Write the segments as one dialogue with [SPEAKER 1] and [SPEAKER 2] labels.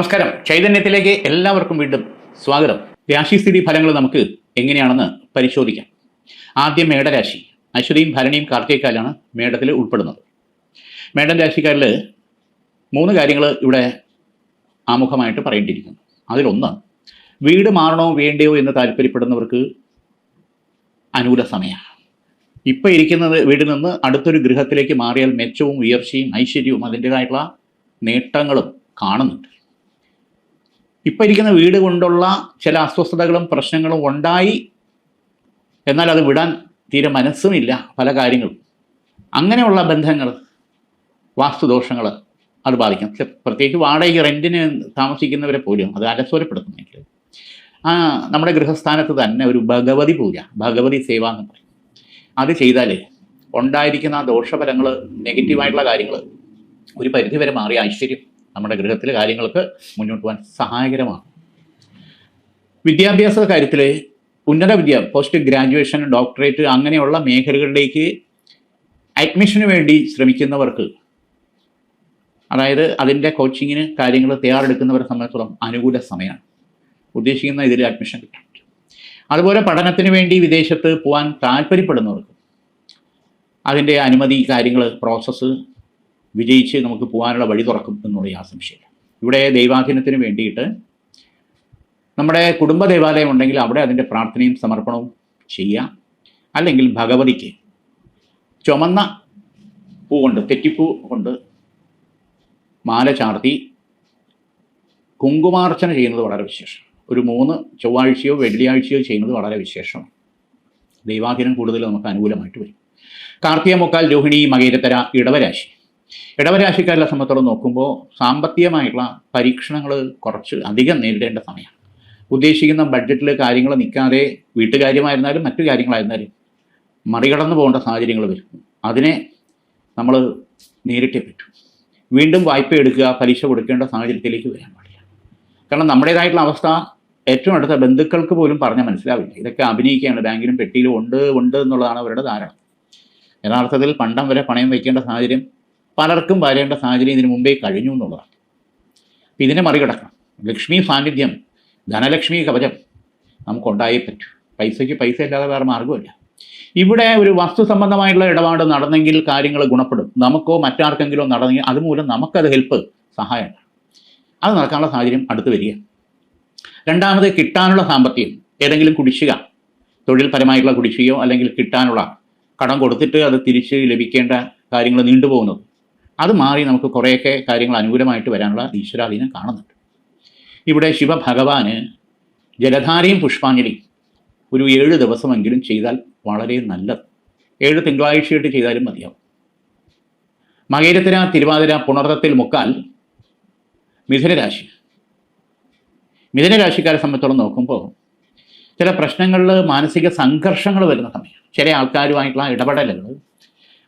[SPEAKER 1] നമസ്കാരം. ചൈതന്യത്തിലേക്ക് എല്ലാവർക്കും വീണ്ടും സ്വാഗതം. രാശിസ്ഥിതി ഫലങ്ങൾ നമുക്ക് എങ്ങനെയാണെന്ന് പരിശോധിക്കാം. ആദ്യം മേടരാശി. അശ്വതിയും ഭരണിയും കാർത്തികക്കാലാണ് മേടത്തിൽ ഉൾപ്പെടുന്നത്. മേടം രാശിക്കാരിൽ മൂന്ന് കാര്യങ്ങൾ ഇവിടെ ആമുഖമായിട്ട് പറയേണ്ടിയിരിക്കുന്നു. അതിലൊന്ന് വീട് മാറണോ വേണ്ടയോ എന്ന് താല്പര്യപ്പെടുന്നവർക്ക് അനുകൂല സമയമാണ്. ഇപ്പോൾ ഇരിക്കുന്നത് വീട് നിന്ന് അടുത്തൊരു ഗൃഹത്തിലേക്ക് മാറിയാൽ മെച്ചവും ഉയർച്ചയും ഐശ്വര്യവും അതിന്റെതായിട്ടുള്ള നേട്ടങ്ങളും കാണുന്നുണ്ട്. ഇപ്പം ഇരിക്കുന്ന വീട് കൊണ്ടുള്ള ചില അസ്വസ്ഥതകളും പ്രശ്നങ്ങളും ഉണ്ടായി എന്നാൽ അത് വിടാൻ തീരെ മനസ്സുമില്ല പല കാര്യങ്ങളും. അങ്ങനെയുള്ള ബന്ധങ്ങൾ വാസ്തുദോഷങ്ങൾ അത് ബാധിക്കും. പ്രത്യേകിച്ച് വാടകയ്ക്ക് റെന്റിന് താമസിക്കുന്നവരെ പോലും അത് അലസോരപ്പെടുത്തുന്നെങ്കിൽ ആ നമ്മുടെ ഗൃഹസ്ഥാനത്ത് തന്നെ ഒരു ഭഗവതി പൂജ ഭഗവതി സേവ എന്ന് പറയും. അത് ചെയ്താൽ ഉണ്ടായിരിക്കുന്ന ആ ദോഷഫലങ്ങൾ നെഗറ്റീവായിട്ടുള്ള കാര്യങ്ങൾ ഒരു പരിധിവരെ മാറിയ ഐശ്വര്യം നമ്മുടെ ഗൃഹത്തിലെ കാര്യങ്ങൾക്ക് മുന്നോട്ട് പോകാൻ സഹായകരമാണ്. വിദ്യാഭ്യാസ കാര്യത്തിൽ ഉന്നത വിദ്യ പോസ്റ്റ് ഗ്രാജുവേഷൻ ഡോക്ടറേറ്റ് അങ്ങനെയുള്ള മേഖലകളിലേക്ക് അഡ്മിഷന് വേണ്ടി ശ്രമിക്കുന്നവർക്ക് അതായത് അതിന്റെ കോച്ചിങ്ങിന് കാര്യങ്ങൾ തയ്യാറെടുക്കുന്നവരെ സംബന്ധിച്ചിടത്തോളം അനുകൂല സമയമാണ്. ഉദ്ദേശിക്കുന്ന ഇതിൽ അഡ്മിഷൻ കിട്ടാൻ അതുപോലെ പഠനത്തിന് വേണ്ടി വിദേശത്ത് പോകാൻ താല്പര്യപ്പെടുന്നവർക്ക് അതിന്റെ അനുമതി കാര്യങ്ങൾ പ്രോസസ്സ് വിജയിച്ച് നമുക്ക് പോകാനുള്ള വഴി തുറക്കും എന്നുള്ള ആശംശയില്ല ഇവിടെ ദൈവാധീനത്തിന് വേണ്ടിയിട്ട് നമ്മുടെ കുടുംബ ദേവാലയം ഉണ്ടെങ്കിൽ അവിടെ അതിന്റെ പ്രാർത്ഥനയും സമർപ്പണവും ചെയ്യാം. അല്ലെങ്കിൽ ഭഗവതിക്ക് ചുമന്ന പൂ കൊണ്ട് തെറ്റിപ്പൂ കൊണ്ട് മാല ചാർത്തി കുങ്കുമാർച്ചന ചെയ്യുന്നത് വളരെ വിശേഷം. ഒരു മൂന്ന് ചൊവ്വാഴ്ചയോ വെള്ളിയാഴ്ചയോ ചെയ്യുന്നത് വളരെ വിശേഷമാണ് ദൈവാധീനം കൂടുതൽ നമുക്ക് അനുകൂലമായിട്ട് വരും. കാർത്തിക മുക്കാൽ രോഹിണി മകേരത്തര ഇടവരാശി. ഇടവരാശിക്കാരെ സംബന്ധിച്ചോളം നോക്കുമ്പോൾ സാമ്പത്തികമായിട്ടുള്ള പരീക്ഷണങ്ങൾ കുറച്ച് അധികം നേരിടേണ്ട സമയമാണ് ഉദ്ദേശിക്കുന്ന ബഡ്ജറ്റിൽ കാര്യങ്ങൾ നിൽക്കാതെ വീട്ടുകാര്യമായിരുന്നാലും മറ്റു കാര്യങ്ങളായിരുന്നാലും മറികടന്നു പോകേണ്ട സാഹചര്യങ്ങൾ വരും. അതിനെ നമ്മൾ നേരിട്ടേ പറ്റൂ. വീണ്ടും വായ്പ എടുക്കുക പലിശ കൊടുക്കേണ്ട സാഹചര്യത്തിലേക്ക് വരാൻ പാടില്ല. കാരണം നമ്മുടേതായിട്ടുള്ള അവസ്ഥ ഏറ്റവും അടുത്ത ബന്ധുക്കൾക്ക് പോലും പറഞ്ഞാൽ മനസ്സിലാവില്ല. ഇതൊക്കെ അഭിനയിക്കുകയാണ്. ബാങ്കിനും പെട്ടിയിലും ഉണ്ട് ഉണ്ട് എന്നുള്ളതാണ് അവരുടെ ധാരണ. യഥാർത്ഥത്തിൽ പണ്ടം വരെ പണയം വയ്ക്കേണ്ട സാഹചര്യം പലർക്കും വരേണ്ട സാഹചര്യം ഇതിനു മുമ്പേ കഴിഞ്ഞു എന്നുള്ളതാണ്. അപ്പം ഇതിനെ മറികടക്കണം. ലക്ഷ്മി സാന്നിധ്യം ധനലക്ഷ്മി കവചം നമുക്കുണ്ടായേ പറ്റൂ. പൈസയ്ക്ക് പൈസ ഇല്ലാതെ വേറെ മാർഗമില്ല ഇവിടെ ഒരു വസ്തു സംബന്ധമായിട്ടുള്ള ഇടപാട് നടന്നെങ്കിൽ കാര്യങ്ങൾ ഗുണപ്പെടും. നമുക്കോ മറ്റാർക്കെങ്കിലോ നടന്നെങ്കിൽ അതുമൂലം നമുക്കത് ഹെൽപ്പ് സഹായമാണ്. അത് നടക്കാനുള്ള സാഹചര്യം അടുത്ത് വരിക. രണ്ടാമത് കിട്ടാനുള്ള സാമ്പത്തികം. ഏതെങ്കിലും കുടിശ്ശിക തൊഴിൽപരമായിട്ടുള്ള കുടിശ്ശികയോ അല്ലെങ്കിൽ കിട്ടാനുള്ള കടം കൊടുത്തിട്ട് അത് തിരിച്ച് ലഭിക്കേണ്ട കാര്യങ്ങൾ നീണ്ടുപോകുന്നത്. അത് മാറി നമുക്ക് കുറേയൊക്കെ കാര്യങ്ങൾ അനുകൂലമായിട്ട് വരാനുള്ള ഈശ്വരാധീനം കാണുന്നുണ്ട്. ഇവിടെ ശിവഭഗവാന് ജലധാരയും പുഷ്പാഞ്ജലിയും ഒരു ഏഴ് ദിവസമെങ്കിലും ചെയ്താൽ വളരെ നല്ലത്. ഏഴ് തിങ്കളാഴ്ചയായിട്ട് ചെയ്താലും മതിയാവും. മകേരത്തിന തിരുവാതിര പുണർത്തത്തിൽ മുക്കാൽ മിഥുനരാശി. മിഥുനരാശിക്കാരെ സംബന്ധിച്ചോളം നോക്കുമ്പോൾ ചില പ്രശ്നങ്ങളിൽ മാനസിക സംഘർഷങ്ങൾ വരുന്ന സമയം. ചില ആൾക്കാരുമായിട്ടുള്ള ഇടപെടലുകൾ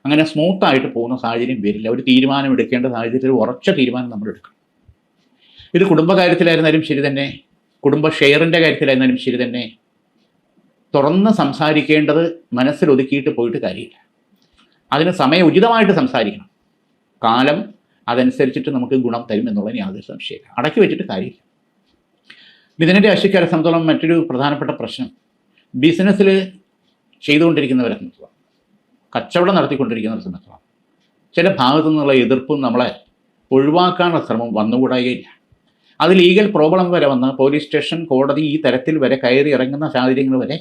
[SPEAKER 1] അങ്ങനെ സ്മൂത്തായിട്ട് പോകുന്ന സാഹചര്യം വരില്ല. ഒരു തീരുമാനം എടുക്കേണ്ട സാഹചര്യത്തിൽ ഉറച്ച തീരുമാനം നമ്മൾ എടുക്കണം. ഇത് കുടുംബകാര്യത്തിലായിരുന്നാലും ശരി തന്നെ കുടുംബ ഷെയറിന്റെ കാര്യത്തിലായിരുന്നാലും ശരി തന്നെ തുറന്ന് സംസാരിക്കേണ്ടത് മനസ്സിൽ ഒതുക്കിയിട്ട് പോയിട്ട് കാര്യമില്ല. അതിന് സമയം ഉചിതമായിട്ട് സംസാരിക്കണം. കാലം അതനുസരിച്ചിട്ട് നമുക്ക് ഗുണം തരും എന്നുള്ളതിന് യാതൊരു സംശയമില്ല. അടക്കി വെച്ചിട്ട് കാര്യമില്ല. മിഥുനന്റെ രാശിക്കാരെ സംബന്ധിച്ചോളം മറ്റൊരു പ്രധാനപ്പെട്ട പ്രശ്നം ബിസിനസ്സിൽ ചെയ്തുകൊണ്ടിരിക്കുന്നവരെ സംബന്ധിച്ചോളം. കച്ചവടം നടത്തിക്കൊണ്ടിരിക്കുന്ന ഒരു സമയത്താണ് ചില ഭാഗത്തു നിന്നുള്ള എതിർപ്പും നമ്മളെ ഒഴിവാക്കാനുള്ള ശ്രമം വന്നുകൂടായില്ല. അത് ലീഗൽ പ്രോബ്ലം വരെ വന്ന് പോലീസ് സ്റ്റേഷൻ കോടതി ഈ തരത്തിൽ വരെ കയറി ഇറങ്ങുന്ന സാഹചര്യങ്ങൾ വരെ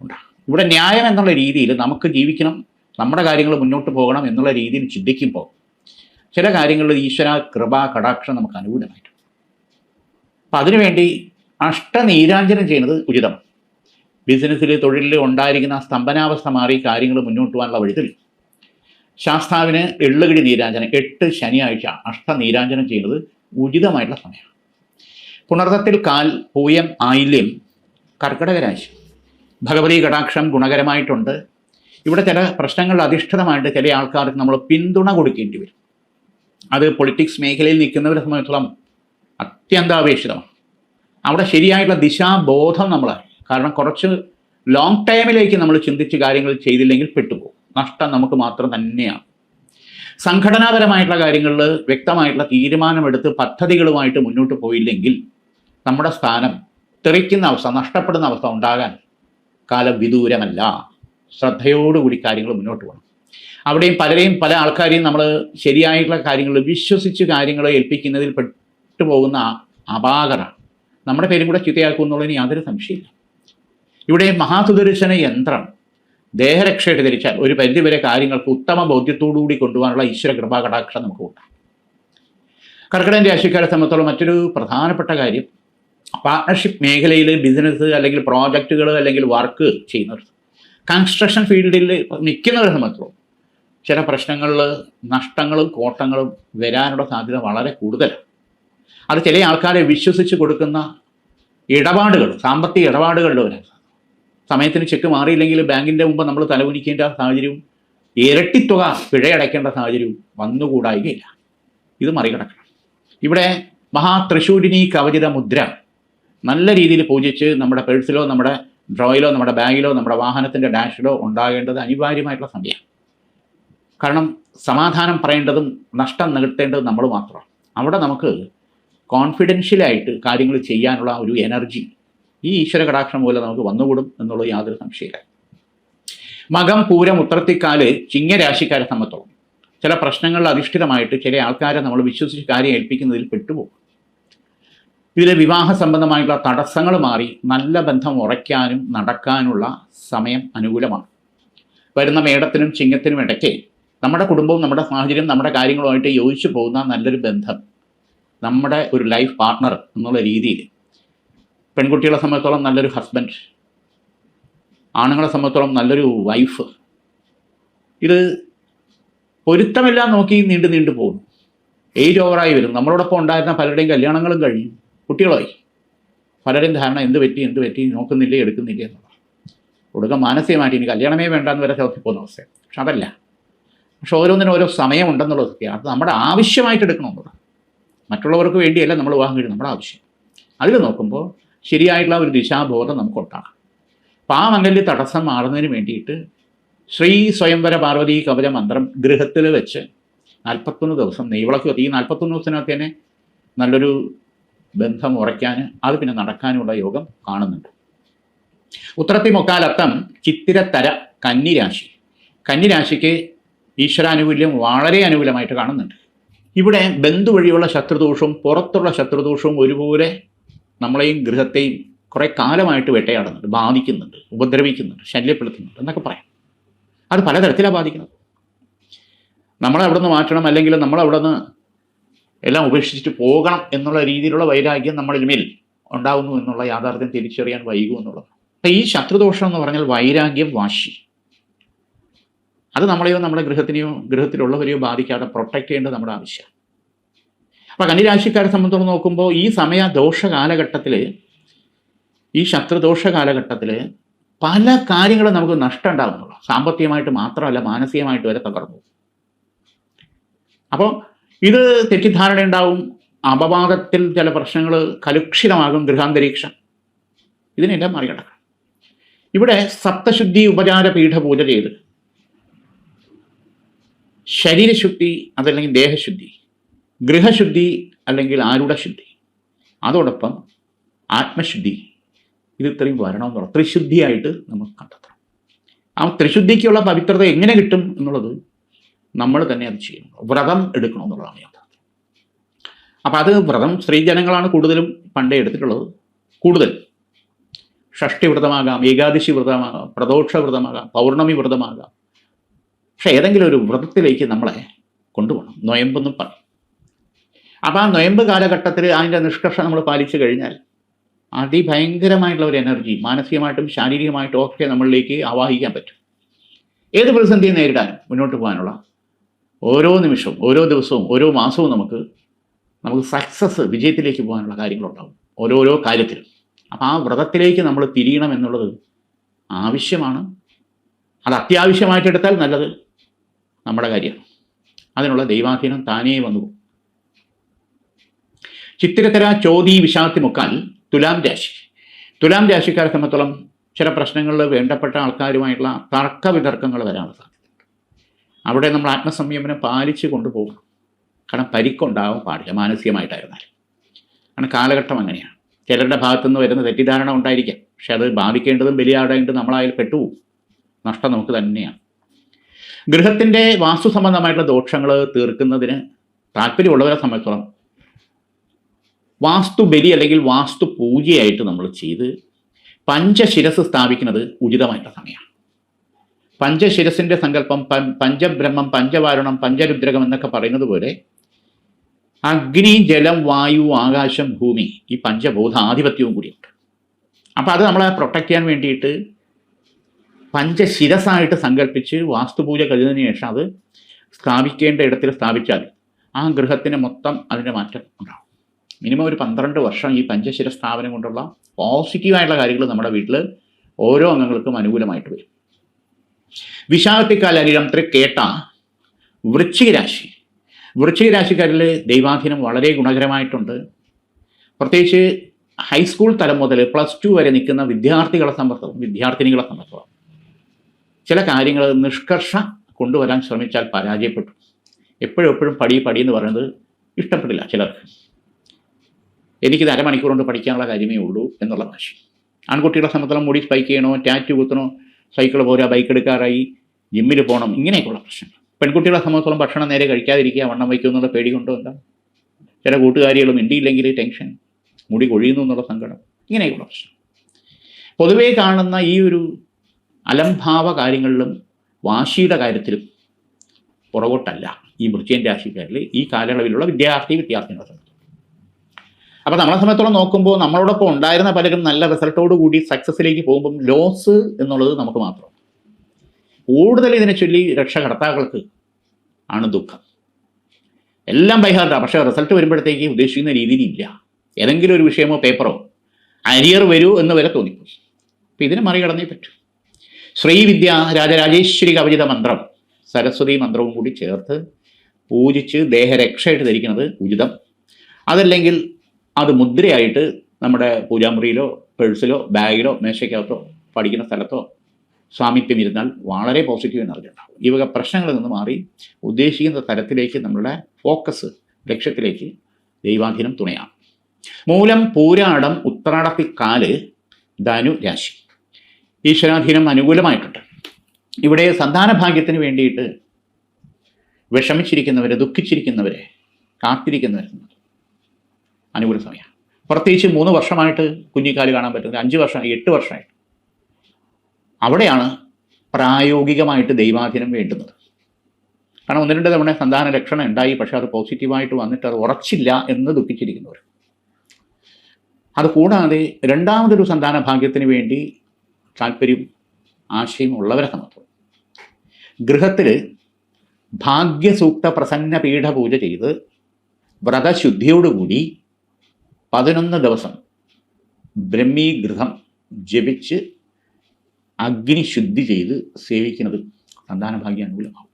[SPEAKER 1] ഉണ്ടാകും. ഇവിടെ ന്യായം എന്നുള്ള രീതിയിൽ നമുക്ക് ജീവിക്കണം നമ്മുടെ കാര്യങ്ങൾ മുന്നോട്ട് പോകണം എന്നുള്ള രീതിയിൽ ചിന്തിക്കുമ്പോൾ ചില കാര്യങ്ങളിൽ ഈശ്വര കൃപ കടാക്ഷം നമുക്ക് അനുകൂലമായിട്ടുണ്ട്. അപ്പം അതിനുവേണ്ടി അഷ്ടനീരാഞ്ജനം ചെയ്യുന്നത് ഉചിതമാണ്. ബിസിനസ്സിൽ തൊഴിലിൽ ഉണ്ടായിരിക്കുന്ന സ്തംഭനാവസ്ഥ മാറി കാര്യങ്ങൾ മുന്നോട്ട് പോകാനുള്ള വഴിത്തിൽ ശാസ്താവിന് എള്ളുകിടി നീരാഞ്ജനം എട്ട് ശനിയാഴ്ച അഷ്ട നീരാഞ്ജനം ചെയ്യുന്നത് ഉചിതമായിട്ടുള്ള സമയമാണ്. പുണർത്തത്തിൽ കാൽ പൂയം ആയില്യം കർക്കിടക രാശി ഭഗവതി കടാക്ഷം ഗുണകരമായിട്ടുണ്ട്. ഇവിടെ ചില പ്രശ്നങ്ങളിൽ അധിഷ്ഠിതമായിട്ട് ചില ആൾക്കാർക്ക് നമ്മൾ പിന്തുണ കൊടുക്കേണ്ടി വരും. അത് പൊളിറ്റിക്സ് മേഖലയിൽ നിൽക്കുന്നവരെ സംബന്ധിച്ചിടത്തോളം അത്യന്താപേക്ഷിതമാണ്. അവിടെ ശരിയായിട്ടുള്ള ദിശാബോധം നമ്മളായി കാരണം കുറച്ച് ലോങ് ടൈമിലേക്ക് നമ്മൾ ചിന്തിച്ച് കാര്യങ്ങൾ ചെയ്തില്ലെങ്കിൽ പെട്ടുപോകും. നഷ്ടം നമുക്ക് മാത്രം തന്നെയാണ്. സംഘടനാപരമായിട്ടുള്ള കാര്യങ്ങളിൽ വ്യക്തമായിട്ടുള്ള തീരുമാനമെടുത്ത് പദ്ധതികളുമായിട്ട് മുന്നോട്ട് പോയില്ലെങ്കിൽ നമ്മുടെ സ്ഥാനം തെറിക്കുന്ന അവസ്ഥ നഷ്ടപ്പെടുന്ന അവസ്ഥ ഉണ്ടാകാൻ കാലം വിദൂരമല്ല. ശ്രദ്ധയോടുകൂടി കാര്യങ്ങൾ മുന്നോട്ട് പോകണം. അവിടെയും പലരെയും പല ആൾക്കാരെയും നമ്മൾ ശരിയായിട്ടുള്ള കാര്യങ്ങൾ വിശ്വസിച്ച് കാര്യങ്ങൾ ഏൽപ്പിക്കുന്നതിൽ പെട്ടുപോകുന്ന അപാകരാണ്. നമ്മുടെ പേരും കൂടെ ചിത്തയാക്കുമെന്നുള്ളതിന് യാതൊരു സംശയമില്ല ഇവിടെ മഹാസുദർശന യന്ത്രം ദേഹരക്ഷയുടെ ധരിച്ചാൽ ഒരു പരിധിവരെ കാര്യങ്ങൾക്ക് ഉത്തമ ബോധ്യത്തോടുകൂടി കൊണ്ടുപോകാനുള്ള ഈശ്വര കൃപാകടാക്ഷം നമുക്ക് ഉണ്ടാകും. കർക്കിടകൻ രാശിക്കാരെ സംബന്ധിച്ചോളം മറ്റൊരു പ്രധാനപ്പെട്ട കാര്യം പാർട്ണർഷിപ്പ് മേഖലയിൽ ബിസിനസ് അല്ലെങ്കിൽ പ്രോജക്റ്റുകൾ അല്ലെങ്കിൽ വർക്ക് ചെയ്യുന്നവർ. കൺസ്ട്രക്ഷൻ ഫീൽഡിൽ നിൽക്കുന്നവരെ സംബന്ധിച്ചോളം ചില പ്രശ്നങ്ങളിൽ നഷ്ടങ്ങളും കോട്ടങ്ങളും വരാനുള്ള സാധ്യത വളരെ കൂടുതലാണ്. അത് ചില ആൾക്കാരെ വിശ്വസിച്ച് കൊടുക്കുന്ന ഇടപാടുകൾ സാമ്പത്തിക ഇടപാടുകളിൽ. സമയത്തിന് ചെക്ക് മാറിയില്ലെങ്കിൽ ബാങ്കിന്റെ മുമ്പ് നമ്മൾ തലകുനിക്കേണ്ട സാഹചര്യവും ഇരട്ടിത്തുക പിഴയടയ്ക്കേണ്ട സാഹചര്യവും വന്നുകൂടായികയില്ല. ഇത് മറികടക്കണം. ഇവിടെ മഹാ തൃശൂരിനി കവചിത മുദ്ര നല്ല രീതിയിൽ പൂജിച്ച് നമ്മുടെ പേഴ്സിലോ നമ്മുടെ ഡ്രോയിലോ നമ്മുടെ ബാഗിലോ നമ്മുടെ വാഹനത്തിന്റെ ഡാഷിലോ ഉണ്ടാകേണ്ടത് അനിവാര്യമായിട്ടുള്ള സമയമാണ്. കാരണം സമാധാനം പറയേണ്ടതും നഷ്ടം നികത്തേണ്ടതും നമ്മൾ മാത്രമാണ്. അവിടെ നമുക്ക് കോൺഫിഡൻഷ്യലായിട്ട് കാര്യങ്ങൾ ചെയ്യാനുള്ള ഒരു എനർജി ഈ ഈശ്വര കടാക്ഷം പോലെ നമുക്ക് വന്നുകൂടും എന്നുള്ളത് യാതൊരു സംശയമില്ല. മകം പൂരം ഉത്രത്തിക്കാൽ ചിങ്ങരാശിക്കാരെ സംബന്ധിച്ചോളം ചില പ്രശ്നങ്ങളിൽ അധിഷ്ഠിതമായിട്ട് ചില ആൾക്കാരെ നമ്മൾ വിശ്വസിച്ച് കാര്യം ഏൽപ്പിക്കുന്നതിൽ പെട്ടുപോകും. ഇതിലെ വിവാഹ സംബന്ധമായിട്ടുള്ള തടസ്സങ്ങൾ മാറി നല്ല ബന്ധം ഉറയ്ക്കാനും നടക്കാനുള്ള സമയം അനുകൂലമാണ്. വരുന്ന മേടത്തിനും ചിങ്ങത്തിനും ഇടയ്ക്ക് നമ്മുടെ കുടുംബവും നമ്മുടെ സാഹചര്യം നമ്മുടെ കാര്യങ്ങളുമായിട്ട് യോജിച്ചു പോകുന്ന നല്ലൊരു ബന്ധം നമ്മുടെ ഒരു ലൈഫ് പാർട്ണർ എന്നുള്ള രീതിയിൽ പെൺകുട്ടികളെ സംബന്ധിച്ചോളം നല്ലൊരു ഹസ്ബൻഡ് ആണുങ്ങളെ സംബന്ധിച്ചോളം നല്ലൊരു വൈഫ് ഇത് പൊരുത്തമെല്ലാം നോക്കി നീണ്ടു നീണ്ടു പോകും ഏജ് ഓവറായി വരും നമ്മളോടൊപ്പം ഉണ്ടായിരുന്ന പലരുടെയും കല്യാണങ്ങളും കഴിഞ്ഞു. കുട്ടികളായി. പലരുടെയും ധാരണ എന്ത് പറ്റി എന്ത് പറ്റി നോക്കുന്നില്ല എടുക്കുന്നില്ല എന്നുള്ള. ഒടുക്കം മാനസികമായിട്ട് ഇനി കല്യാണമേ വേണ്ട എന്ന് വരെ പോകുന്ന അവസ്ഥ പക്ഷെ അതല്ല. പക്ഷെ ഓരോന്നിനും ഓരോ സമയമുണ്ടെന്നുള്ളത് സത്യം. അത് നമ്മുടെ ആവശ്യമായിട്ട് എടുക്കണമെന്നുള്ളത് മറ്റുള്ളവർക്ക് വേണ്ടിയല്ല നമ്മൾ വിവാഹം കഴിയും നമ്മുടെ ആവശ്യം. അതിൽ നോക്കുമ്പോൾ ശരിയായിട്ടുള്ള ഒരു ദിശാബോധം നമുക്കുണ്ടാകണം അപ്പം ആ മംഗല്യ തടസ്സം മാറുന്നതിന് വേണ്ടിയിട്ട് ശ്രീ സ്വയംവര പാർവതി കവച മന്ത്രം ഗൃഹത്തിൽ വെച്ച് നാൽപ്പത്തൊന്ന് ദിവസം നെയ്വിളക്ക് കത്തി ഈ നാൽപ്പത്തൊന്ന് ദിവസത്തിനകത്ത് തന്നെ നല്ലൊരു ബന്ധം ഉറയ്ക്കാൻ അത് പിന്നെ നടക്കാനുള്ള യോഗം കാണുന്നുണ്ട്. ഉത്രത്തി മുക്കാലത്തം ചിത്തിരത്തര കന്നിരാശി. കന്നിരാശിക്ക് ഈശ്വരാനുകൂല്യം വളരെ അനുകൂലമായിട്ട് കാണുന്നുണ്ട്. ഇവിടെ ബന്ധു വഴിയുള്ള ശത്രുദോഷവും പുറത്തുള്ള ശത്രുദോഷവും ഒരുപോലെ നമ്മളെയും ഗൃഹത്തെയും കുറേ കാലമായിട്ട് വേട്ടയാടുന്നുണ്ട് ബാധിക്കുന്നുണ്ട് ഉപദ്രവിക്കുന്നുണ്ട് ശല്യപ്പെടുത്തുന്നുണ്ട് എന്നൊക്കെ പറയാം. അത് പലതരത്തിലാണ് ബാധിക്കുന്നത്. നമ്മളെ അവിടെ മാറ്റണം അല്ലെങ്കിൽ നമ്മൾ എല്ലാം ഉപേക്ഷിച്ചിട്ട് പോകണം എന്നുള്ള രീതിയിലുള്ള വൈരാഗ്യം നമ്മളിൽ മേൽ ഉണ്ടാകുന്നു എന്നുള്ള യാഥാർത്ഥ്യം തിരിച്ചറിയാൻ വൈകും എന്നുള്ളത്. അപ്പം ഈ ശത്രുദോഷം എന്ന് പറഞ്ഞാൽ വൈരാഗ്യം വാശി. അത് നമ്മളെയോ നമ്മുടെ ഗൃഹത്തിനെയോ ഗൃഹത്തിലുള്ളവരെയോ ബാധിക്കാതെ പ്രൊട്ടക്ട് ചെയ്യേണ്ടത് നമ്മുടെ ആവശ്യം അപ്പം കന്നിരാശിക്കാരെ സംബന്ധിച്ചോളം നോക്കുമ്പോൾ ഈ സമയ ദോഷ കാലഘട്ടത്തിൽ ഈ ശത്രുദോഷ കാലഘട്ടത്തിൽ പല കാര്യങ്ങളും നമുക്ക് നഷ്ടം ഉണ്ടാകുന്നുള്ളൂ സാമ്പത്തികമായിട്ട് മാത്രമല്ല മാനസികമായിട്ട് വരെ തകർന്നു അപ്പോൾ ഇത് തെറ്റിദ്ധാരണ ഉണ്ടാവും അപവാദത്തിൽ ചില പ്രശ്നങ്ങൾ കലുഷിതമാകും ഗൃഹാന്തരീക്ഷം. ഇതിനെല്ലാം മറികടക്കണം ഇവിടെ സപ്തശുദ്ധി ഉപചാര പീഠ പൂജ ചെയ്ത് ശരീരശുദ്ധി അതല്ലെങ്കിൽ ദേഹശുദ്ധി ഗൃഹശുദ്ധി അല്ലെങ്കിൽ ആരുടെ ശുദ്ധി. അതോടൊപ്പം ആത്മശുദ്ധി. ഇത് ഇത്രയും വരണമെന്നുള്ള ത്രിശുദ്ധിയായിട്ട് നമ്മൾ കണ്ടെത്തണം. ആ ത്രിശുദ്ധിക്കുള്ള പവിത്രത എങ്ങനെ കിട്ടും എന്നുള്ളത് നമ്മൾ തന്നെ അത് ചെയ്യണം. വ്രതം എടുക്കണം എന്നുള്ളതാണ് യാഥാർത്ഥ്യം. അപ്പം അത് വ്രതം സ്ത്രീജനങ്ങളാണ് കൂടുതലും പണ്ടേ എടുത്തിട്ടുള്ളത്. കൂടുതൽ. ഷഷ്ടി വ്രതമാകാം ഏകാദശി വ്രതമാകാം പ്രദോഷ വ്രതമാകാം പൗർണമി വ്രതമാകാം. പക്ഷേ ഏതെങ്കിലും ഒരു വ്രതത്തിലേക്ക് നമ്മളെ കൊണ്ടുപോകണം. നൊയമ്പെന്നും പറയും. അപ്പം ആ നൊയമ്പ് കാലഘട്ടത്തിൽ അതിന്റെ നിഷ്കർഷം നമ്മൾ പാലിച്ചു കഴിഞ്ഞാൽ അതിഭയങ്കരമായിട്ടുള്ള ഒരു എനർജി മാനസികമായിട്ടും ശാരീരികമായിട്ടും ഒക്കെ നമ്മളിലേക്ക് ആവാഹിക്കാൻ പറ്റും. ഏത് പ്രതിസന്ധിയും നേരിടാനും മുന്നോട്ട് പോകാനുള്ള ഓരോ നിമിഷവും ഓരോ ദിവസവും ഓരോ മാസവും നമുക്ക് നമുക്ക് സക്സസ് വിജയത്തിലേക്ക് പോകാനുള്ള കാര്യങ്ങളുണ്ടാവും ഓരോരോ കാര്യത്തിലും. അപ്പോൾ ആ വ്രതത്തിലേക്ക് നമ്മൾ തിരിയണം എന്നുള്ളത് ആവശ്യമാണ്. അത് അത്യാവശ്യമായിട്ടെടുത്താൽ നല്ലത് നമ്മുടെ കാര്യമാണ്. അതിനുള്ള ദൈവാധീനം താനേ വന്നു. ചിത്തിരത്തര ചോതി വിഷാത്തി മുക്കാൽ തുലാം രാശി. തുലാം രാശിക്കാരെ സംബന്ധിച്ചോളം ചില പ്രശ്നങ്ങളിൽ വേണ്ടപ്പെട്ട ആൾക്കാരുമായിട്ടുള്ള തർക്ക വിതർക്കങ്ങൾ വരാനുള്ള സാധ്യത അവിടെ നമ്മൾ ആത്മസംയമനം പാലിച്ചു കൊണ്ടുപോകും കാരണം പരിക്കുണ്ടാവാൻ പാടില്ല മാനസികമായിട്ടായിരുന്നാലും. കാരണം കാലഘട്ടം അങ്ങനെയാണ്. ചിലരുടെ ഭാഗത്തുനിന്ന് വരുന്ന തെറ്റിദ്ധാരണ ഉണ്ടായിരിക്കാം. പക്ഷെ അത് ബാധിക്കേണ്ടതും ബലിയാടേണ്ടതും നമ്മളായാൽ പെട്ടുപോകും. നഷ്ടം നമുക്ക് തന്നെയാണ്. ഗൃഹത്തിന്റെ വാസ്തു സംബന്ധമായിട്ടുള്ള ദോഷങ്ങൾ തീർക്കുന്നതിന് താല്പര്യമുള്ളവരെ സംബന്ധിച്ചോളം വാസ്തു ബലി അല്ലെങ്കിൽ വാസ്തു പൂജയായിട്ട് നമ്മൾ ചെയ്ത് പഞ്ചശിരസ് സ്ഥാപിക്കുന്നത് ഉചിതമായിട്ടുള്ള സമയമാണ്. പഞ്ചശിരസിന്റെ സങ്കല്പം പഞ്ചബ്രഹ്മം പഞ്ചവാരുണം പഞ്ചരുദ്രകം എന്നൊക്കെ പറയുന്നത് പോലെ അഗ്നി ജലം വായു ആകാശം ഭൂമി ഈ പഞ്ചബോധാധിപത്യവും കൂടിയുണ്ട്. അപ്പോൾ അത് നമ്മളെ പ്രൊട്ടക്റ്റ് ചെയ്യാൻ വേണ്ടിയിട്ട് പഞ്ചശിരസായിട്ട് സങ്കല്പിച്ച് വാസ്തുപൂജ കഴിഞ്ഞതിന് ശേഷം അത് സ്ഥാപിക്കേണ്ട ഇടത്തിൽ സ്ഥാപിച്ചാൽ ആ ഗൃഹത്തിന് മൊത്തം അതിന്റെ മാറ്റം ഉണ്ടാവും. മിനിമം ഒരു പന്ത്രണ്ട് വർഷം ഈ പഞ്ചശിര സ്ഥാപനം കൊണ്ടുള്ള പോസിറ്റീവായിട്ടുള്ള കാര്യങ്ങൾ നമ്മുടെ വീട്ടിൽ ഓരോ അംഗങ്ങൾക്കും അനുകൂലമായിട്ട് വരും. വിശാഖത്തിക്കാലം കേട്ട വൃശ്ചിക രാശിക്കാരിൽ ദൈവാധീനം വളരെ ഗുണകരമായിട്ടുണ്ട്. പ്രത്യേകിച്ച് ഹൈസ്കൂൾ തലം മുതൽ പ്ലസ് ടു വരെ നിൽക്കുന്ന വിദ്യാർത്ഥികളെ സംബന്ധവും വിദ്യാർത്ഥിനികളെ സംബന്ധവും ചില കാര്യങ്ങൾ നിഷ്കർഷ കൊണ്ടുവരാൻ ശ്രമിച്ചാൽ പരാജയപ്പെട്ടു. എപ്പോഴും എപ്പോഴും പടി പടി എന്ന് പറയുന്നത് ഇഷ്ടപ്പെടില്ല ചിലർക്ക്. എനിക്കിത് അരമണിക്കൂർ കൊണ്ട് പഠിക്കാനുള്ള കാര്യമേ ഉള്ളൂ എന്നുള്ള വാശി ആൺകുട്ടികളെ സംബന്ധിച്ചോളം മുടി സ്പൈക്ക് ചെയ്യണോ ടാറ്റു കുത്തണോ സൈക്കിൾ പോരാ ബൈക്ക് എടുക്കാറായി ജിമ്മിൽ പോകണം ഇങ്ങനെയൊക്കെയുള്ള പ്രശ്നങ്ങൾ. പെൺകുട്ടികളെ സംബന്ധിച്ചോളം ഭക്ഷണം നേരെ കഴിക്കാതിരിക്കുക വണ്ണം വയ്ക്കും എന്നുള്ള പേടി കൊണ്ടോ എന്താ? ചില കൂട്ടുകാരികളും ഇണ്ടിയില്ലെങ്കിൽ ടെൻഷൻ മുടി കൊഴിയുന്നു എന്നുള്ള സങ്കടം ഇങ്ങനെയൊക്കെയുള്ള പ്രശ്നം പൊതുവേ കാണുന്ന ഈ ഒരു അലംഭാവ കാര്യങ്ങളിലും വാശിയുടെ കാര്യത്തിലും പുറകോട്ടല്ല ഈ വൃശ്ചികൻ രാശിക്കാരിൽ ഈ കാലയളവിലുള്ള വിദ്യാർത്ഥി വിദ്യാർത്ഥികളെ. അപ്പോൾ നമ്മളെ സമയത്തോളം നോക്കുമ്പോൾ നമ്മളോടൊപ്പം ഉണ്ടായിരുന്ന പലരും നല്ല റിസൾട്ടോട് കൂടി സക്സസിലേക്ക് പോകുമ്പം ലോസ് എന്നുള്ളത് നമുക്ക് മാത്രം. കൂടുതൽ ഇതിനെ ചൊല്ലി രക്ഷകർത്താക്കൾക്ക് ആണ് ദുഃഖം. എല്ലാം ബൈഹാർട്ടാണ് പക്ഷേ റിസൾട്ട് വരുമ്പോഴത്തേക്ക് ഉദ്ദേശിക്കുന്ന രീതിയിലില്ല ഏതെങ്കിലും ഒരു വിഷയമോ പേപ്പറോ അരിയർ വരൂ എന്ന് വരെ തോന്നിപ്പോയി. അപ്പം ഇതിനെ മറികടന്നേ പറ്റൂ. ശ്രീവിദ്യ രാജരാജേശ്വരി കവചിത മന്ത്രം സരസ്വതി മന്ത്രവും കൂടി ചേർത്ത് പൂജിച്ച് ദേഹരക്ഷയായിട്ട് ധരിക്കുന്നത് ഉചിതം. അതല്ലെങ്കിൽ അത് മുദ്രയായിട്ട് നമ്മുടെ പൂജാമുറിയിലോ പേഴ്സിലോ ബാഗിലോ മേശയ്ക്കകത്തോ പഠിക്കുന്ന സ്ഥലത്തോ സ്വാമിത്വം ഇരുന്നാൽ വളരെ പോസിറ്റീവ് എനർജി ഉണ്ടാകും ഈ വക പ്രശ്നങ്ങളിൽ നിന്ന് മാറി ഉദ്ദേശിക്കുന്ന തരത്തിലേക്ക് നമ്മളുടെ ഫോക്കസ് ലക്ഷ്യത്തിലേക്ക് ദൈവാധീനം തുണയാണ്. മൂലം പൂരാടം ഉത്രാടത്തിക്കാൽ ധനു രാശി. ഈശ്വരാധീനം അനുകൂലമായിട്ടുണ്ട്. ഇവിടെ സന്താന ഭാഗ്യത്തിന് വേണ്ടിയിട്ട് വിഷമിച്ചിരിക്കുന്നവരെ ദുഃഖിച്ചിരിക്കുന്നവരെ കാത്തിരിക്കുന്നവരെ അനുകൂല സമയമാണ് പ്രത്യേകിച്ച് മൂന്ന് വർഷമായിട്ട് കുഞ്ഞിക്കാൽ കാണാൻ പറ്റുന്നത് അഞ്ച് വർഷം എട്ട് വർഷമായിട്ട്. അവിടെയാണ് പ്രായോഗികമായിട്ട് ദൈവാധീനം വേണ്ടുന്നത്. കാരണം ഒന്ന് രണ്ട് തവണ സന്താന ലക്ഷണം ഉണ്ടായി പക്ഷേ അത് പോസിറ്റീവായിട്ട് വന്നിട്ട് അത് ഉറച്ചില്ല എന്ന് ദുഃഖിച്ചിരിക്കുന്നവർ. അത് കൂടാതെ രണ്ടാമതൊരു സന്താന ഭാഗ്യത്തിന് വേണ്ടി താല്പര്യം ആശയം ഉള്ളവരെ സംബന്ധിച്ചു ഗൃഹത്തിൽ ഭാഗ്യസൂക്ത പ്രസന്ന പീഠ പൂജ ചെയ്ത് വ്രതശുദ്ധിയോടുകൂടി പതിനൊന്ന് ദിവസം ബ്രഹ്മീഗൃഹം ജപിച്ച് അഗ്നി ശുദ്ധി ചെയ്ത് സേവിക്കുന്നത് സന്താന ഭാഗ്യം അനുകൂലമാവും.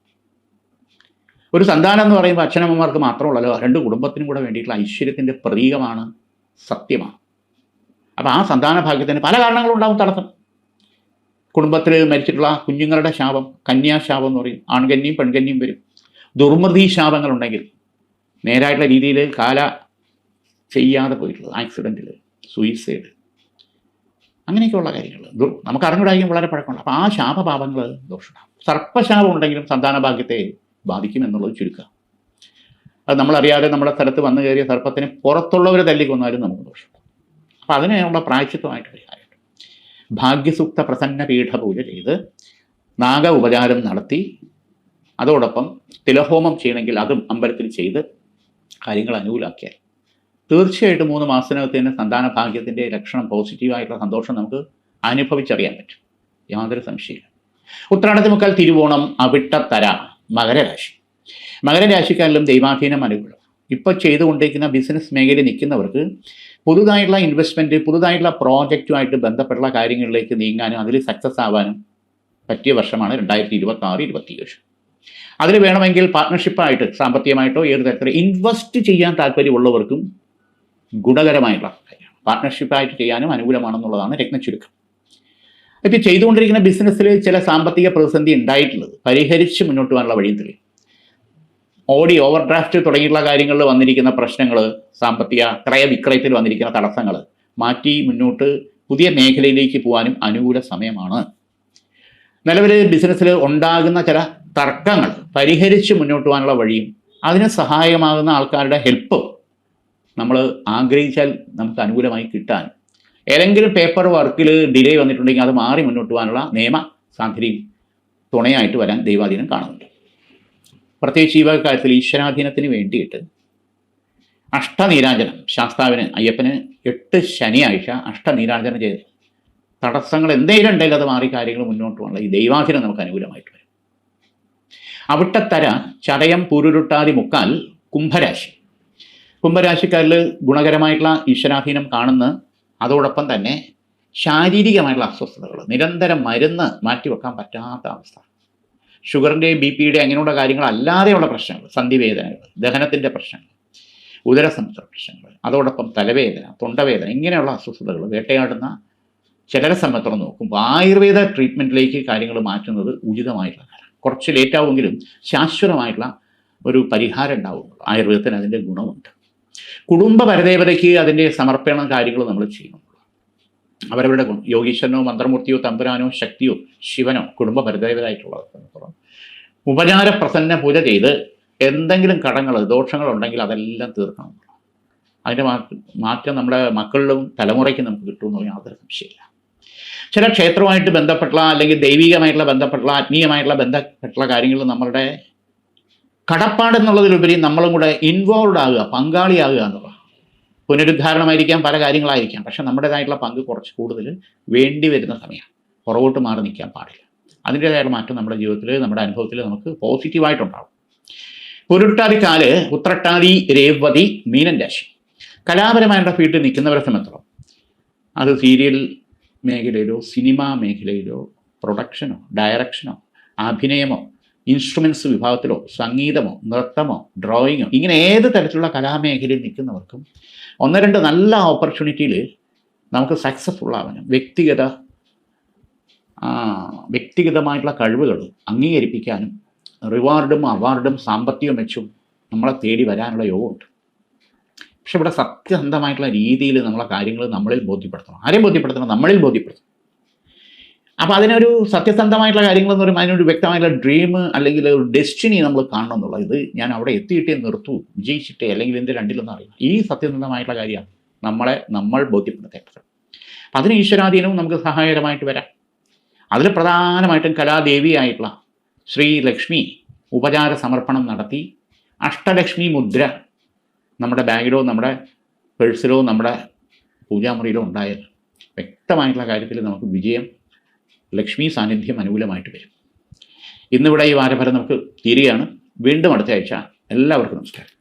[SPEAKER 1] ഒരു സന്താനം എന്ന് പറയുമ്പോൾ അച്ഛനമ്മമാർക്ക് മാത്രമുള്ളല്ലോ രണ്ട് കുടുംബത്തിനും കൂടെ വേണ്ടിയിട്ടുള്ള ഐശ്വര്യത്തിന്റെ പ്രതീകമാണ് സത്യമാണ്. അപ്പോൾ ആ സന്താന ഭാഗ്യത്തിന് പല കാരണങ്ങളുണ്ടാവും തടസ്സം. കുടുംബത്തിൽ മരിച്ചിട്ടുള്ള കുഞ്ഞുങ്ങളുടെ ശാപം കന്യാശാപം എന്ന് പറയും ആൺകന്യയും പെൺകന്യയും വരും. ദുർമൃതി ശാപങ്ങളുണ്ടെങ്കിൽ നേരായിട്ടുള്ള രീതിയിൽ കാല ചെയ്യാതെ പോയിട്ടുള്ളത് ആക്സിഡന്റിൽ സൂയിസൈഡ് അങ്ങനെയൊക്കെയുള്ള കാര്യങ്ങൾ. നമുക്ക് അറിഞ്ഞുകൂടായിരിക്കും വളരെ പഴക്കമുണ്ട് അപ്പോൾ ആ ശാപപാപങ്ങൾ ദോഷമുണ്ടാകും സർപ്പശാപം ഉണ്ടെങ്കിലും സന്താന ഭാഗ്യത്തെ ബാധിക്കും എന്നുള്ളത് ചുരുക്കുക അത് നമ്മളറിയാതെ നമ്മുടെ സ്ഥലത്ത് വന്നു കയറിയ സർപ്പത്തിന് പുറത്തുള്ളവരെ തല്ലിക്കൊന്നാലും നമുക്ക് ദോഷം അപ്പം അതിനുള്ള പ്രായച്ചിത്വമായിട്ട് പരിഹാരമുണ്ട് ഭാഗ്യസൂക്ത പ്രസന്ന പീഠ പൂജ ചെയ്ത് നാഗ ഉപചാരം നടത്തി അതോടൊപ്പം തിലഹോമം ചെയ്യണമെങ്കിൽ അതും അമ്പലത്തിൽ ചെയ്ത് കാര്യങ്ങൾ അനുകൂലമാക്കിയാൽ തീർച്ചയായിട്ടും മൂന്ന് മാസത്തിനകത്ത് തന്നെ സന്താന ഭാഗ്യത്തിന്റെ ലക്ഷണം പോസിറ്റീവായിട്ടുള്ള സന്തോഷം നമുക്ക് അനുഭവിച്ചറിയാൻ പറ്റും. യാതൊരു സംശയമില്ല ഉത്രാടത്തി മുക്കാൽ തിരുവോണം അവിട്ടത്തര മകരരാശി. മകരരാശിക്കാരിലും ദൈവാധീനം അനുകൂലം. ഇപ്പോൾ ചെയ്തുകൊണ്ടിരിക്കുന്ന ബിസിനസ് മേഖലയിൽ നിൽക്കുന്നവർക്ക് പുതുതായിട്ടുള്ള ഇൻവെസ്റ്റ്മെന്റ് പുതുതായിട്ടുള്ള പ്രോജക്റ്റുമായിട്ട് ബന്ധപ്പെട്ടുള്ള കാര്യങ്ങളിലേക്ക് നീങ്ങാനും അതിൽ സക്സസ് ആവാനും പറ്റിയ വർഷമാണ് രണ്ടായിരത്തി ഇരുപത്തി ആറ് ഇരുപത്തിയേഴ്. അതിൽ വേണമെങ്കിൽ പാർട്ട്ണർഷിപ്പായിട്ട് സാമ്പത്തികമായിട്ടോ ഏത് തരത്തിൽ ഇൻവെസ്റ്റ് ചെയ്യാൻ താല്പര്യമുള്ളവർക്കും ഗുണകരമായിട്ടുള്ള കാര്യമാണ് പാർട്ട്ണർഷിപ്പായിട്ട് ചെയ്യാനും അനുകൂലമാണെന്നുള്ളതാണ് രത്നച്ചുരുക്കം ഇപ്പം ചെയ്തുകൊണ്ടിരിക്കുന്ന ബിസിനസ്സിൽ ചില സാമ്പത്തിക പ്രതിസന്ധി ഉണ്ടായിട്ടുള്ളത് പരിഹരിച്ച് മുന്നോട്ട് പോകാനുള്ള വഴിയും തെളിയും ഓടി ഓവർ ഡ്രാഫ്റ്റ് തുടങ്ങിയിട്ടുള്ള കാര്യങ്ങളിൽ വന്നിരിക്കുന്ന പ്രശ്നങ്ങൾ സാമ്പത്തിക ക്രയവിക്രയത്തിൽ വന്നിരിക്കുന്ന തടസ്സങ്ങൾ മാറ്റി മുന്നോട്ട് പുതിയ മേഖലയിലേക്ക് പോകാനും അനുകൂല സമയമാണ്. നിലവിൽ ബിസിനസ്സിൽ ഉണ്ടാകുന്ന ചില തർക്കങ്ങൾ പരിഹരിച്ച് മുന്നോട്ട് പോകാനുള്ള വഴിയും അതിന് സഹായമാകുന്ന ആൾക്കാരുടെ ഹെൽപ്പ് നമ്മൾ ആഗ്രഹിച്ചാൽ നമുക്ക് അനുകൂലമായി കിട്ടാൻ. ഏതെങ്കിലും പേപ്പർ വർക്കിൽ ഡിലേ വന്നിട്ടുണ്ടെങ്കിൽ അത് മാറി മുന്നോട്ട് പോകാനുള്ള നിയമ സാധ്യതയും തുണയായിട്ട് വരാൻ ദൈവാധീനം കാണുന്നുണ്ട്. പ്രത്യേകിച്ച് ഈ വക കാര്യത്തിൽ ഈശ്വരാധീനത്തിന് വേണ്ടിയിട്ട് അഷ്ടനീരാഞ്ജനം ശാസ്താവിന് അയ്യപ്പന് എട്ട് ശനിയാഴ്ച അഷ്ടനീരാഞ്ജനം ചെയ്ത് തടസ്സങ്ങൾ എന്തെങ്കിലും ഉണ്ടെങ്കിൽ അത് മാറി കാര്യങ്ങൾ മുന്നോട്ട് പോകണം ഈ ദൈവാധീനം നമുക്ക് അനുകൂലമായിട്ട് വരും. അവിട്ടത്തര ചടയം പുരുരുട്ടാതി മുക്കാൽ കുംഭരാശി. കുംഭരാശിക്കാരിൽ ഗുണകരമായിട്ടുള്ള ഈശ്വരാധീനം കാണുന്ന അതോടൊപ്പം തന്നെ ശാരീരികമായിട്ടുള്ള അസ്വസ്ഥതകൾ നിരന്തരം മരുന്ന് മാറ്റിവെക്കാൻ പറ്റാത്ത അവസ്ഥ. ഷുഗറിന്റെയും ബി പിയുടെയും അങ്ങനെയുള്ള കാര്യങ്ങൾ അല്ലാതെയുള്ള പ്രശ്നങ്ങൾ സന്ധിവേദനകൾ ദഹനത്തിന്റെ പ്രശ്നങ്ങൾ ഉദരസംബന്ധ പ്രശ്നങ്ങൾ അതോടൊപ്പം തലവേദന തൊണ്ടവേദന ഇങ്ങനെയുള്ള അസ്വസ്ഥതകൾ വേട്ടയാടുന്ന ചിലരെ സംബന്ധിച്ചോളം നോക്കുമ്പോൾ ആയുർവേദ ട്രീറ്റ്മെന്റിലേക്ക് കാര്യങ്ങൾ മാറ്റുന്നത് ഉചിതമായിട്ടുള്ള കാര്യം കുറച്ച് ലേറ്റാവുമെങ്കിലും ശാശ്വതമായിട്ടുള്ള ഒരു പരിഹാരം ഉണ്ടാവുന്നുള്ളൂ. ആയുർവേദത്തിന് അതിന്റെ ഗുണമുണ്ട്. കുടുംബ പരദേവതയ്ക്ക് അതിന്റെ സമർപ്പണ കാര്യങ്ങൾ നമ്മൾ ചെയ്യുന്നു അവരവരുടെ യോഗീശ്വരനോ മന്ത്രമൂർത്തിയോ തമ്പുരാനോ ശക്തിയോ ശിവനോ കുടുംബ പരദേവതായിട്ടുള്ളത് ഉപചാര പ്രസന്ന പൂജ ചെയ്ത് എന്തെങ്കിലും കടങ്ങൾ ദോഷങ്ങൾ ഉണ്ടെങ്കിൽ അതെല്ലാം തീർക്കണം. അതിന്റെ മാറ്റം നമ്മുടെ മക്കളിലും തലമുറയ്ക്ക് നമുക്ക് കിട്ടുമെന്ന് യാതൊരു സംശയമില്ല ചില ക്ഷേത്രവുമായിട്ട് ബന്ധപ്പെട്ടുള്ള അല്ലെങ്കിൽ ദൈവികമായിട്ടുള്ള ബന്ധപ്പെട്ടുള്ള ആത്മീയമായിട്ടുള്ള ബന്ധപ്പെട്ടുള്ള കാര്യങ്ങൾ നമ്മളുടെ കടപ്പാടെന്നുള്ളതിലുപരി നമ്മളും കൂടെ ഇൻവോൾവ് ആകുക പങ്കാളിയാകുക എന്നുള്ളത് പുനരുദ്ധാരണമായിരിക്കാം പല കാര്യങ്ങളായിരിക്കാം. പക്ഷെ നമ്മുടേതായിട്ടുള്ള പങ്ക് കുറച്ച് കൂടുതൽ വേണ്ടി വരുന്ന സമയമാണ്. പുറകോട്ട് മാറി നിൽക്കാൻ പാടില്ല. അതിന്റേതായ മാറ്റം നമ്മുടെ ജീവിതത്തിൽ നമ്മുടെ അനുഭവത്തിൽ നമുക്ക് പോസിറ്റീവായിട്ടുണ്ടാവും പുരുട്ടാതിക്കാൽ ഉത്രട്ടാതി രേവതി മീനൻ രാശി. കലാപരമായിട്ടുള്ള ഫീൽഡിൽ നിൽക്കുന്നവരെ സംബന്ധിച്ചോളം അത് സീരിയൽ മേഖലയിലോ സിനിമാ മേഖലയിലോ പ്രൊഡക്ഷനോ ഡയറക്ഷനോ അഭിനയമോ ഇൻസ്ട്രുമെൻസ് വിഭാഗത്തിലോ സംഗീതമോ നൃത്തമോ ഡ്രോയിങ്ങോ ഇങ്ങനെ ഏത് തരത്തിലുള്ള കലാമേഖലയിൽ നിൽക്കുന്നവർക്കും ഒന്ന് രണ്ട് നല്ല ഓപ്പർച്യൂണിറ്റിയിൽ നമുക്ക് സക്സസ്ഫുൾ ആവാനും വ്യക്തിഗത വ്യക്തിഗതമായിട്ടുള്ള കഴിവുകൾ അംഗീകരിപ്പിക്കാനും റിവാർഡും അവാർഡും സാമ്പത്തികം വെച്ചും നമ്മളെ തേടി വരാനുള്ള യോഗമുണ്ട്. പക്ഷെ ഇവിടെ സത്യസന്ധമായിട്ടുള്ള രീതിയിൽ നമ്മളെ കാര്യങ്ങൾ നമ്മളിൽ ബോധ്യപ്പെടുത്തണം. ആരെയും ബോധ്യപ്പെടുത്തണം? നമ്മളിൽ ബോധ്യപ്പെടുത്തണം. അപ്പോൾ അതിനൊരു സത്യസന്ധമായിട്ടുള്ള കാര്യങ്ങൾ എന്ന് പറയുമ്പോൾ അതിനൊരു വ്യക്തമായിട്ടുള്ള ഡ്രീം അല്ലെങ്കിൽ ഒരു ഡെസ്റ്റിനി നമ്മൾ കാണണം എന്നുള്ളത്. ഇത് ഞാൻ അവിടെ എത്തിയിട്ടേ നിർത്തൂ വിജയിച്ചിട്ടേ അല്ലെങ്കിൽ എന്ത് രണ്ടിലൊന്നും അറിയാം ഈ സത്യസന്ധമായിട്ടുള്ള കാര്യമാണ് നമ്മളെ നമ്മൾ ബോധ്യപ്പെടുത്തേണ്ടത്. അപ്പം അതിന് ഈശ്വരാധീനവും നമുക്ക് സഹായകരമായിട്ട് വരാം. അതിൽ പ്രധാനമായിട്ടും കലാദേവിയായിട്ടുള്ള ശ്രീ ലക്ഷ്മി ഉപചാര സമർപ്പണം നടത്തി. അഷ്ടലക്ഷ്മി മുദ്ര നമ്മുടെ ബാഗിലോ നമ്മുടെ പേഴ്സിലോ നമ്മുടെ പൂജാമുറിയിലോ ഉണ്ടായാൽ വ്യക്തമായിട്ടുള്ള കാര്യത്തിൽ നമുക്ക് വിജയം ലക്ഷ്മി സാന്നിധ്യം അനുകൂലമായിട്ട് വരും. ഇന്നിവിടെ ഈ വാരഫലം നമുക്ക് തീരുകയാണ്. വീണ്ടും അടുത്ത ആഴ്ച. എല്ലാവർക്കും നമസ്കാരം.